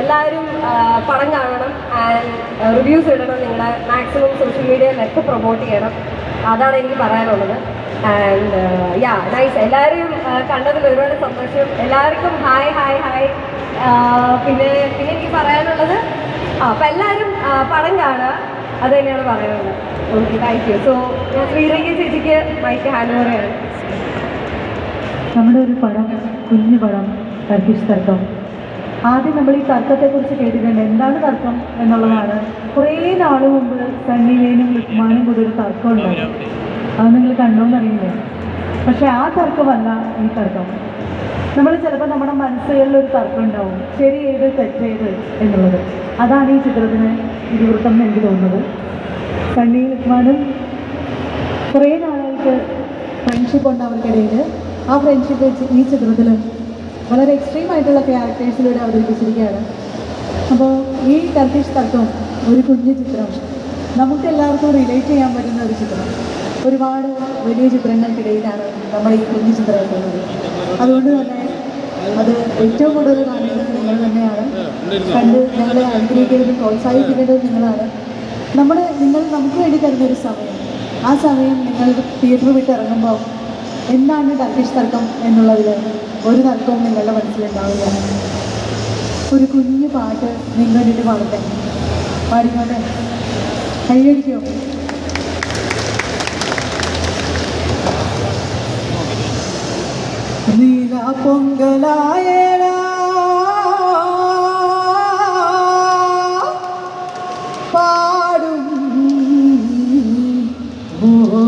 എല്ലാവരും പടം കാണണം ആൻഡ് റിവ്യൂസ് ഇടണം. നിങ്ങളുടെ മാക്സിമം സോഷ്യൽ മീഡിയയിലൊക്കെ പ്രൊമോട്ട് ചെയ്യണം. അതാണ് എനിക്ക് പറയാനുള്ളത്. ആൻഡ് യാ നൈസ് എല്ലാവരും ആ, കണ്ടതിൽ ഒരുപാട് സന്തോഷം. എല്ലാവർക്കും ഹായ് ഹായ് ഹായ് പിന്നെ പിന്നെ എനിക്ക് പറയാനുള്ളത് ആ അപ്പം എല്ലാവരും പടം കാണുക. അത് തന്നെയാണ് പറയാനുള്ളത്. ഓക്കെ താങ്ക് യു സോ ഞാൻ ശ്രീരംഗ ചേച്ചിക്ക് മൈക്ക് ഹാൻഡ് നമ്മുടെ ഒരു പടം കുഞ്ഞു പടം ടർക്കിഷ് തർക്കം ആദ്യം നമ്മൾ ഈ തർക്കത്തെക്കുറിച്ച് കേട്ടിട്ടുണ്ട്. എന്താണ് തർക്കം എന്നുള്ളതാണ്. കുറേ നാൾ മുമ്പ് സണ്ണിവേനും ലുക്മാനും കൂടി ഒരു തർക്കം ഉണ്ടായിരുന്നു അത് നിങ്ങൾ കണ്ടോന്നറിയില്ല പക്ഷെ ആ തർക്കമല്ല ഈ തർക്കം. നമ്മൾ ചിലപ്പോൾ നമ്മുടെ മനസ്സുകളിൽ ഒരു തർക്കം ഉണ്ടാവും. ശരി ഏത് തെറ്റ് ഏത് എന്നുള്ളത്. അതാണ് ഈ ചിത്രത്തിന് ഇതിവൃത്തം എന്ന് എനിക്ക് തോന്നുന്നത്. സണ്ണി ലുക്മാനും കുറേ നാളായിട്ട് ഫ്രണ്ട്ഷിപ്പ് ഉണ്ട് അവർക്കിടയിൽ ആ ഫ്രണ്ട്ഷിപ്പ് വെച്ച് ഈ ചിത്രത്തിൽ വളരെ എക്സ്ട്രീം ആയിട്ടുള്ള ക്യാരക്ടേഴ്സിലൂടെ അവതരിപ്പിച്ചിരിക്കുകയാണ് അപ്പോൾ ഈ ടർക്കിഷ് തത്വം ഒരു കുഞ്ഞു ചിത്രം നമുക്ക് എല്ലാവർക്കും റിലേറ്റ് ചെയ്യാൻ പറ്റുന്ന ഒരു ചിത്രം. ഒരുപാട് വലിയ ചിത്രങ്ങൾക്കിടയിലാണ് നമ്മൾ ഈ കുഞ്ഞു ചിത്രം എത്തുന്നത് അതുകൊണ്ട് തന്നെ അത് ഏറ്റവും കൂടുതൽ കാണേണ്ടത് നിങ്ങൾ തന്നെയാണ്. കണ്ട് ഞങ്ങളെ ആഗ്രഹിക്കുന്നതും പ്രോത്സാഹിപ്പിക്കേണ്ടത് നിങ്ങളാണ്. നമ്മുടെ നിങ്ങൾ നമുക്ക് വേണ്ടി തരുന്ന ഒരു സമയം. ആ സമയം നിങ്ങൾ തിയേറ്റർ വിട്ട് ഇറങ്ങുമ്പോൾ എന്താണ് ടർക്കിഷ് തർക്കം എന്നുള്ളതിൽ ഒരു തർക്കവും നിങ്ങളുടെ മനസ്സിലുണ്ടാവില്ല. ഒരു കുഞ്ഞു പാട്ട് നിങ്ങൾ വേണ്ടിയിട്ട് പാടട്ടെ. പാടിക്കോട്ടെ? കൈയടിക്കോ? നീല പൊങ്കലായ പാടും ഓ